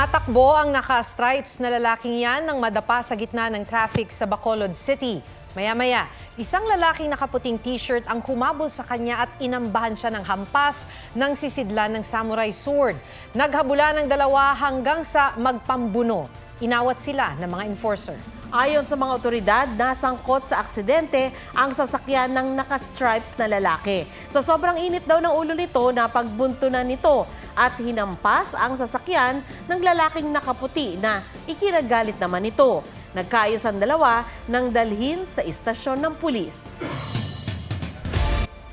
Tumatakbo ang naka-stripes na lalaking yan nang madapa sa gitna ng traffic sa Bacolod City. Maya-maya, isang lalaking nakaputing t-shirt ang humabol sa kanya at inambahan siya ng hampas ng sisidlan ng samurai sword. Naghabula ng dalawa hanggang sa magpambuno. Inawat sila ng mga enforcer. Ayon sa mga otoridad, nasangkot sa aksidente ang sasakyan ng naka-stripes na lalaki. Sa sobrang init daw ng ulo nito, napagbuntunan nito at hinampas ang sasakyan ng lalaking nakaputi na ikinagalit naman ito. Nagkaayos ang dalawa nang dalhin sa istasyon ng pulis.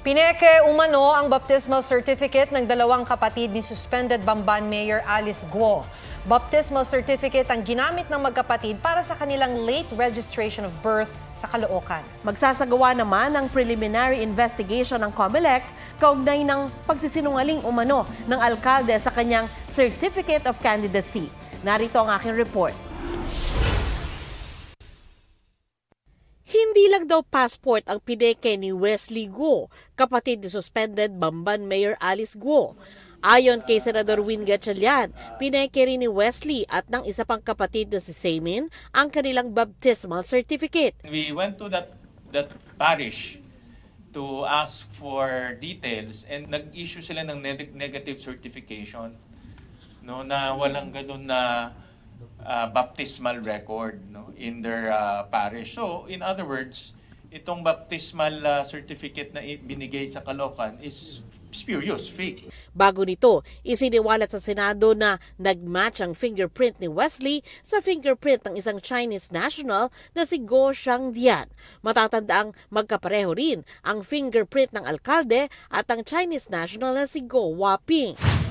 Pineke umano ang baptismal certificate ng dalawang kapatid ni suspended Bamban Mayor Alice Guo. Baptismal certificate ang ginamit ng magkapatid para sa kanilang late registration of birth sa Caloocan. Magsasagawa naman ng preliminary investigation ng COMELEC kaugnay ng pagsisinungaling umano ng alkalde sa kanyang Certificate of Candidacy. Narito ang aking report. Hindi lang daw passport ang pineke ni Wesley Guo, kapatid ni suspended Bamban Mayor Alice Guo. Ayon kay Senador Win Gatchalian, pineke rin ni Wesley at ng isa pang kapatid na si Semin ang kanilang baptismal certificate. We went to that that parish to ask for details and nag-issue sila ng neg- negative certification no na walang ganun na ah, baptismal record no in their ah, parish. So in other words, itong baptismal ah, certificate na binigay sa Caloocan is spurious, fake. Bago nito, isiniwalat sa Senado na nagmatch ang fingerprint ni Wesley sa fingerprint ng isang Chinese national na si Go Shangdian. Matatandaang magkapareho rin ang fingerprint ng alkalde at ang Chinese national na si Go Waping.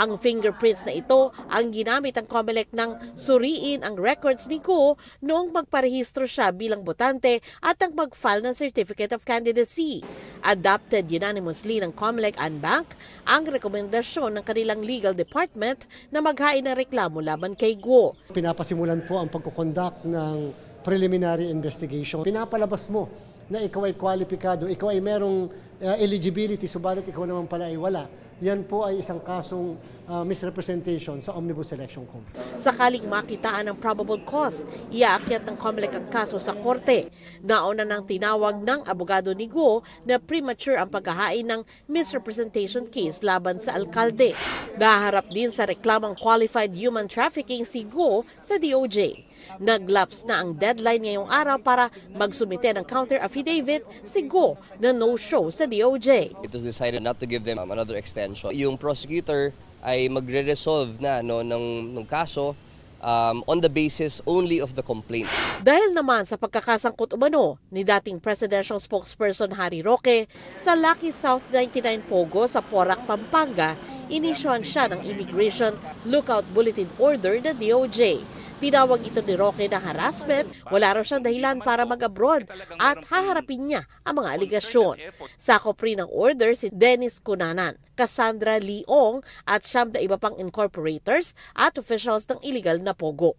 Ang fingerprints na ito ang ginamit ng COMELEC nang suriin ang records ni Go noong magparehistro siya bilang botante at ang mag-file ng Certificate of Candidacy. Adopted unanimously ng COMELEC and Bank ang rekomendasyon ng kanilang legal department na maghain ng reklamo laban kay Go. Pinapasimulan po ang pagkukondak ng preliminary investigation. Pinapalabas mo na ikaw ay kwalipikado, ikaw ay merong uh, eligibility, subalit ikaw naman pala ay wala. Yan po ay isang kasong uh, misrepresentation sa Omnibus Election Code. Sakaling makitaan ng probable cause, iaakyat ng COMELEC ang kaso sa korte. Nauna nang tinawag ng abogado ni Go na premature ang paghahain ng misrepresentation case laban sa alkalde. Naharap din sa reklamang qualified human trafficking si Go sa DOJ. Naglaps na ang deadline ngayong araw para magsumite ng counter affidavit si Go na no-show sa DOJ. it was decided not to give them um, another extension. Yung prosecutor ay magre-resolve na no, ng, ng kaso um, on the basis only of the complaint. Dahil naman sa pagkakasangkot umano ni dating presidential spokesperson Harry Roque sa Lucky South 99 Pogo sa Porac, Pampanga, inisyuhan siya ng Immigration Lookout Bulletin Order na DOJ. Tinawag ito ni Roque na harassment, wala raw siyang dahilan para mag-abroad at haharapin niya ang mga aligasyon. Sakop rin ng order si Dennis Cunanan, Cassandra Leong at siyam na iba pang incorporators at officials ng illegal na Pogo.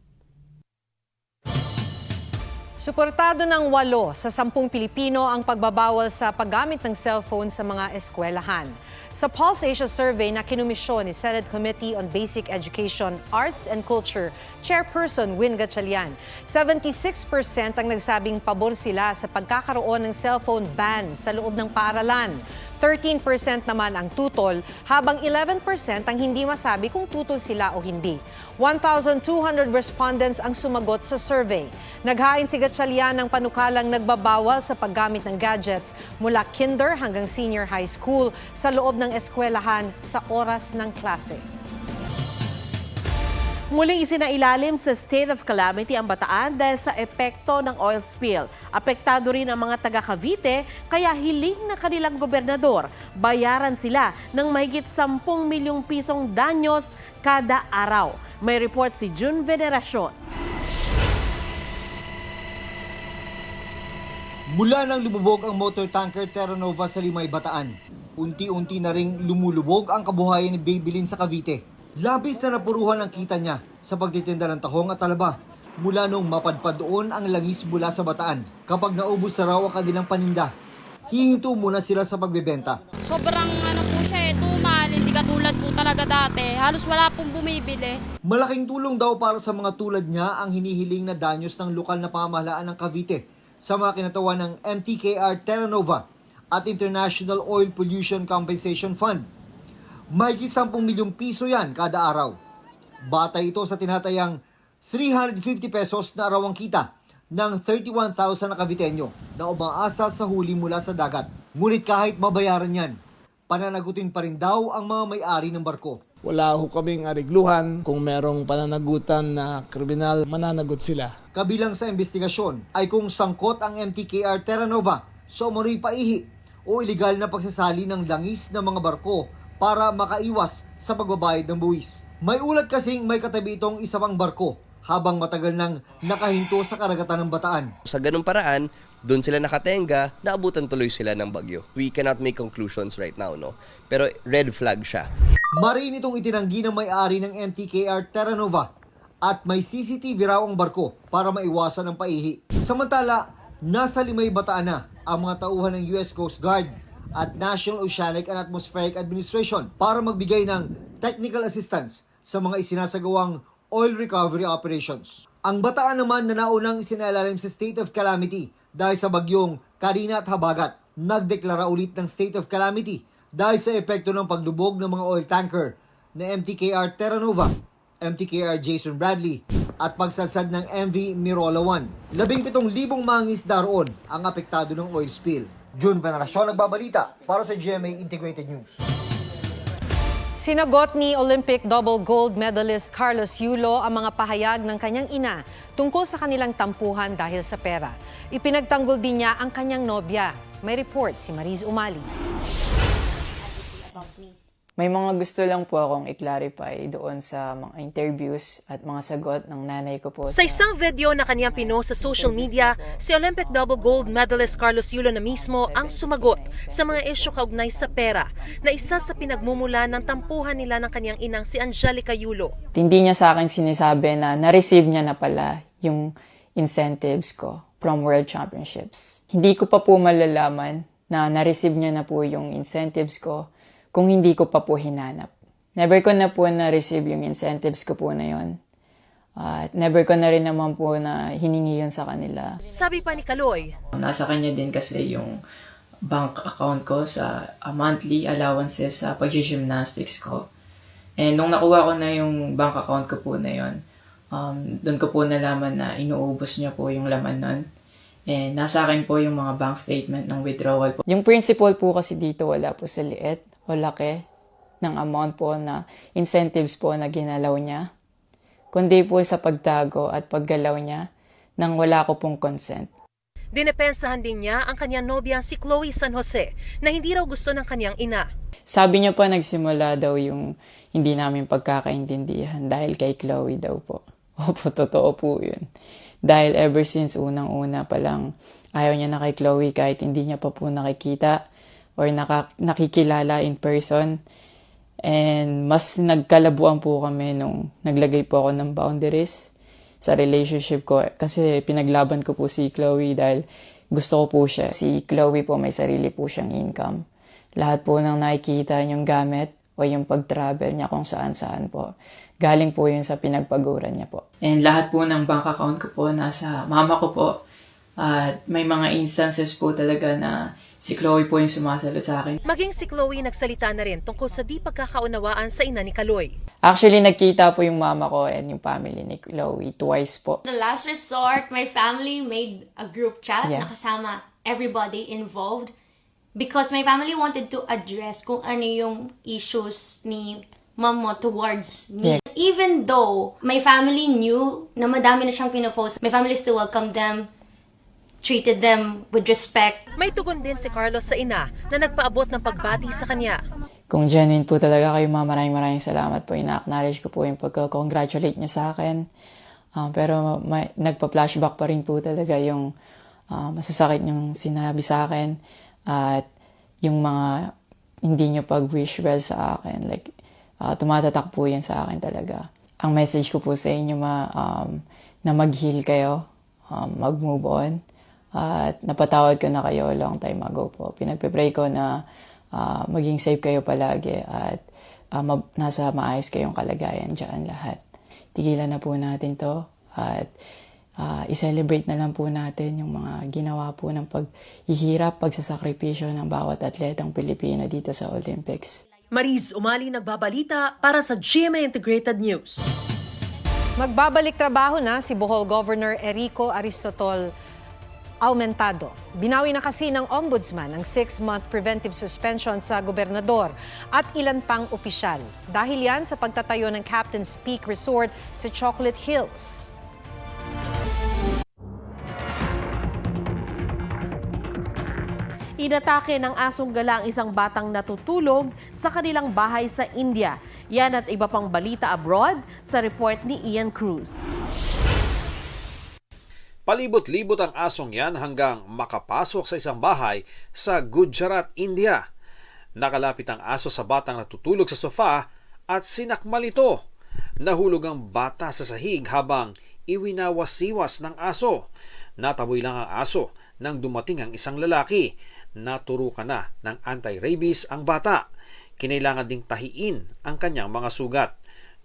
Suportado ng walo sa sampung Pilipino ang pagbabawal sa paggamit ng cellphone sa mga eskwelahan. Sa Pulse Asia survey na kinumisyon ni Senate Committee on Basic Education, Arts and Culture, Chairperson Win Gatchalian, 76% ang nagsabing pabor sila sa pagkakaroon ng cellphone ban sa loob ng paaralan. 13% naman ang tutol, habang 11% ang hindi masabi kung tutol sila o hindi. 1,200 respondents ang sumagot sa survey. Naghain si Gatchalian ng panukalang nagbabawal sa paggamit ng gadgets mula kinder hanggang senior high school sa loob ng eskwelahan sa oras ng klase. Muling isinailalim sa state of calamity ang Bataan dahil sa epekto ng oil spill. Apektado rin ang mga taga Cavite kaya hiling na kanilang gobernador bayaran sila ng mahigit 10 milyong pisong danyos kada araw. May report si June Veneracion. Mula nang lumubog ang motor tanker Terra Nova sa Limay Bataan, unti-unti na ring lumulubog ang kabuhayan ni Babylin sa Cavite. Labis na napuruhan ang kita niya sa pagtitinda ng tahong at talaba mula nung mapadpad doon ang langis mula sa Bataan. Kapag naubos na raw ang kanilang paninda, hihinto muna sila sa pagbebenta. sobrang ano po siya eh, tumal. hindi katulad po talaga dati. Halos wala pong bumibili. Malaking tulong daw para sa mga tulad niya ang hinihiling na danyos ng lokal na pamahalaan ng Cavite sa mga kinatawan ng MTKR Terra Nova at International Oil Pollution Compensation Fund. Mahigit 10 milyong piso yan kada araw. Batay ito sa tinatayang 350 pesos na arawang kita ng 31,000 na Caviteño na umaasa sa huli mula sa dagat. Ngunit kahit mabayaran yan, pananagutin pa rin daw ang mga may-ari ng barko. Wala ho kaming arigluhan. Kung merong pananagutan na kriminal, mananagot sila. Kabilang sa investigasyon ay kung sangkot ang MTKR Terra Nova sa umano'y paihi o ilegal na pagsasali ng langis ng mga barko para makaiwas sa pagbabayad ng buwis. May ulat kasing may katabi itong isa pang barko habang matagal nang nakahinto sa karagatan ng Bataan. Sa ganung paraan, doon sila nakatenga, naabutan tuloy sila ng bagyo. We cannot make conclusions right now, no? Pero red flag siya. Marin itong itinanggi ng may-ari ng MTKR Terra Nova at may CCTV raw ang barko para maiwasan ang paihi. Samantala, nasa limay bataan na ang mga tauhan ng US Coast Guard at National Oceanic and Atmospheric Administration para magbigay ng technical assistance sa mga isinasagawang oil recovery operations. Ang bataan naman na naunang isinalalim sa state of calamity dahil sa bagyong Karina at Habagat, nagdeklara ulit ng state of calamity dahil sa epekto ng paglubog ng mga oil tanker na MTKR Terra Nova, MTKR Jason Bradley at pagsalsad ng MV Mirola 1. Labing pitong libong mangis daroon ang apektado ng oil spill. June Veneracion nagbabalita para sa GMA Integrated News. Sinagot ni Olympic double gold medalist Carlos Yulo ang mga pahayag ng kanyang ina tungkol sa kanilang tampuhan dahil sa pera. Ipinagtanggol din niya ang kanyang nobya. May report si Mariz Umali. May mga gusto lang po akong i-clarify doon sa mga interviews at mga sagot ng nanay ko po. Sa isang video na kanyang pinost sa social media, si Olympic double gold medalist Carlos Yulo na mismo ang sumagot sa mga isyu kaugnay sa pera na isa sa pinagmumula ng tampuhan nila ng kanyang inang si Angelica Yulo. Hindi niya sa akin sinasabi na na-receive niya na pala yung incentives ko from World Championships. Hindi ko pa po malalaman na na-receive niya na po yung incentives ko kung hindi ko pa po hinanap. Never ko na po na-receive yung incentives ko po na yon. At never ko na rin naman po na hiningi yun sa kanila. Sabi pa ni Kaloy, Nasa kanya din kasi yung bank account ko sa uh, monthly allowances sa pag-gymnastics ko. And nung nakuha ko na yung bank account ko po na yon, um, doon ko po nalaman na inuubos niya po yung laman nun. And nasa akin po yung mga bank statement ng withdrawal po. Yung principal po kasi dito wala po sa liit o laki ng amount po na incentives po na ginalaw niya. Kundi po sa pagtago at paggalaw niya nang wala ko pong consent. dinepensahan din niya ang kanyang nobya si Chloe San Jose na hindi raw gusto ng kanyang ina. Sabi niya pa nagsimula daw yung hindi namin pagkakaintindihan dahil kay Chloe daw po. Opo, totoo po yun. Dahil ever since unang-una pa lang, ayaw niya na kay Chloe kahit hindi niya pa po nakikita or naka, nakikilala in person. And mas nagkalabuan po kami nung naglagay po ako ng boundaries sa relationship ko. Kasi pinaglaban ko po si Chloe dahil gusto ko po siya. Si Chloe po may sarili po siyang income. Lahat po ng nakikita niyong gamit o yung pag-travel niya kung saan-saan po. Galing po yun sa pinagpaguran niya po. And lahat po ng bank account ko po nasa mama ko po. At may mga instances po talaga na si Chloe po yung sumasagot sa akin. Maging si Chloe nagsalita na rin tungkol sa di pagkakaunawaan sa ina ni Kaloy. Actually, nagkita po yung mama ko and yung family ni Chloe twice po. The last resort, my family made a group chat Yeah. na kasama everybody involved because my family wanted to address kung ano yung issues ni mom mo towards me. Yeah. Even though my family knew na madami na siyang pinopost, my family still welcomed them, treated them with respect. May tugon din si Carlos sa ina na nagpaabot ng pagbati sa kanya. Kung genuine po talaga kayo, ma, maraming maraming salamat po. Ina-acknowledge ko po yung pagka-congratulate niyo sa akin. Ah, pero may, nagpa-flashback pa rin po talaga yung ah, masasakit yung sinabi sa akin at yung mga hindi niyo pag-wish well sa akin. Like, ah, tumatatak po yan sa akin talaga. Ang message ko po sa inyo, ma, um, na mag-heal kayo, um, mag-move on. At napatawad ko na kayo long time ago po. Pinagpe-pray ko na ah, maging safe kayo palagi at ah, ma- nasa maayos kayong kalagayan dyan lahat. Tigilan na po natin to at ah, i-celebrate na lang po natin yung mga ginawa po ng paghihirap, pagsasakripisyo ng bawat atletang Pilipino dito sa Olympics. Mariz Umali nagbabalita para sa GMA Integrated News. Magbabalik trabaho na si Bohol Governor Erico Aristotol Aumentado. Binawi na kasi ng ombudsman ang six-month preventive suspension sa gobernador at ilan pang opisyal. Dahil yan sa pagtatayo ng Captain's Peak Resort sa Chocolate Hills. Inatake ng asong gala ang isang batang natutulog sa kanilang bahay sa India. Yan at iba pang balita abroad sa report ni Ian Cruz. Palibot-libot ang asong yan hanggang makapasok sa isang bahay sa Gujarat, India. Nakalapit ang aso sa batang natutulog sa sofa at sinakmal ito. Nahulog ang bata sa sahig habang iwinawasiwas ng aso. Nataboy lang ang aso nang dumating ang isang lalaki. Naturukan na ng anti-rabies ang bata. Kinailangan ding tahiin ang kanyang mga sugat.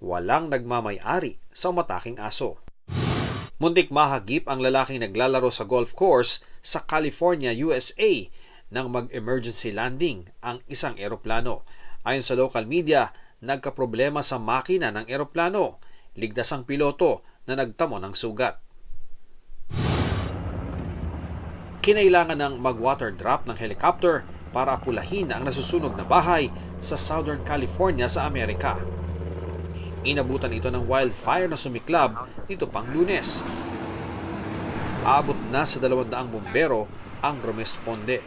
Walang nagmamay-ari sa umataking aso. Muntik mahagip ang lalaking naglalaro sa golf course sa California, USA nang mag-emergency landing ang isang eroplano. Ayon sa local media, nagkaproblema sa makina ng eroplano. Ligtas ang piloto na nagtamo ng sugat. Kinailangan ng mag-water drop ng helicopter para apulahin ang nasusunog na bahay sa Southern California sa Amerika. Inabutan ito ng wildfire na sumiklab dito pang lunes. Abot na sa 200 bumbero ang rumesponde.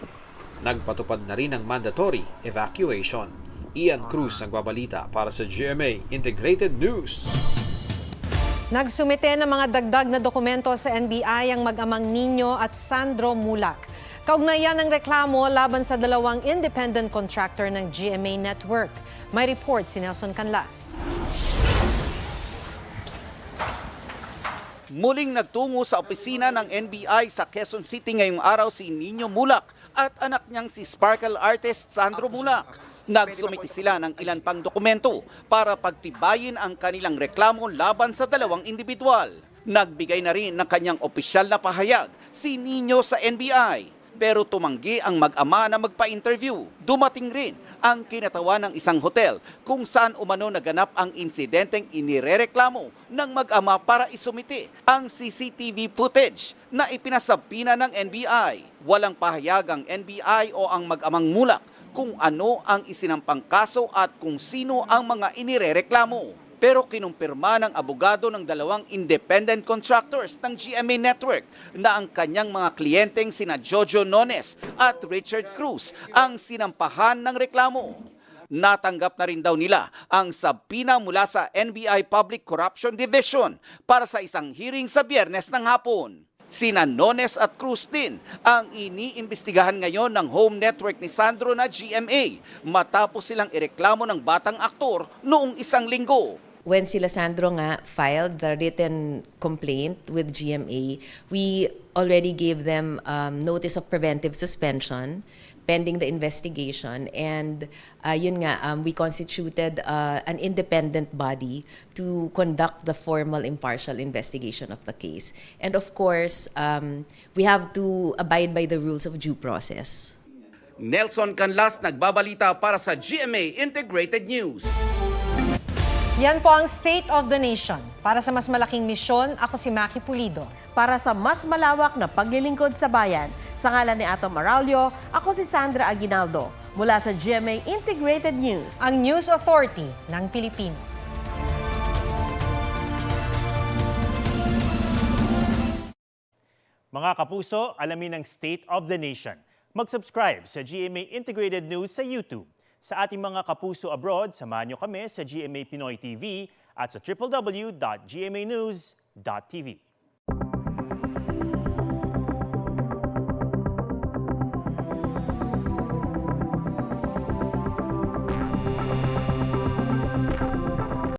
Nagpatupad na rin ng mandatory evacuation. Ian Cruz ang babalita para sa GMA Integrated News. Nagsumite ng mga dagdag na dokumento sa NBI ang mag-amang Nino at Sandro Mulak. Kaugnayan ng reklamo laban sa dalawang independent contractor ng GMA Network. May report si Nelson Canlas. Muling nagtungo sa opisina ng NBI sa Quezon City ngayong araw si Nino Mulak at anak niyang si sparkle artist Sandro Mulak. Nagsumiti sila ng ilan pang dokumento para pagtibayin ang kanilang reklamo laban sa dalawang individual. Nagbigay na rin ng kanyang opisyal na pahayag si Nino sa NBI pero tumanggi ang mag-ama na magpa-interview. Dumating rin ang kinatawa ng isang hotel kung saan umano naganap ang insidenteng inirereklamo ng mag-ama para isumiti ang CCTV footage na ipinasabina ng NBI. Walang pahayag ang NBI o ang mag-amang mulak kung ano ang isinampang kaso at kung sino ang mga inirereklamo pero kinumpirma ng abogado ng dalawang independent contractors ng GMA Network na ang kanyang mga kliyenteng sina Jojo Nones at Richard Cruz ang sinampahan ng reklamo. Natanggap na rin daw nila ang sabina mula sa NBI Public Corruption Division para sa isang hearing sa biyernes ng hapon. Sina Nones at Cruz din ang iniimbestigahan ngayon ng home network ni Sandro na GMA matapos silang ireklamo ng batang aktor noong isang linggo. When sila Sandro nga filed the written complaint with GMA, we already gave them um, notice of preventive suspension pending the investigation. And uh, yun nga, um, we constituted uh, an independent body to conduct the formal impartial investigation of the case. And of course, um, we have to abide by the rules of due process. Nelson Canlas nagbabalita para sa GMA Integrated News. Yan po ang State of the Nation. Para sa mas malaking misyon, ako si Maki Pulido. Para sa mas malawak na paglilingkod sa bayan, sa ngalan ni Atom Maraulio, ako si Sandra Aguinaldo mula sa GMA Integrated News. Ang News Authority ng Pilipino. Mga kapuso, alamin ang State of the Nation. Mag-subscribe sa GMA Integrated News sa YouTube. Sa ating mga kapuso abroad, samahan nyo kami sa GMA Pinoy TV at sa www.gmanews.tv.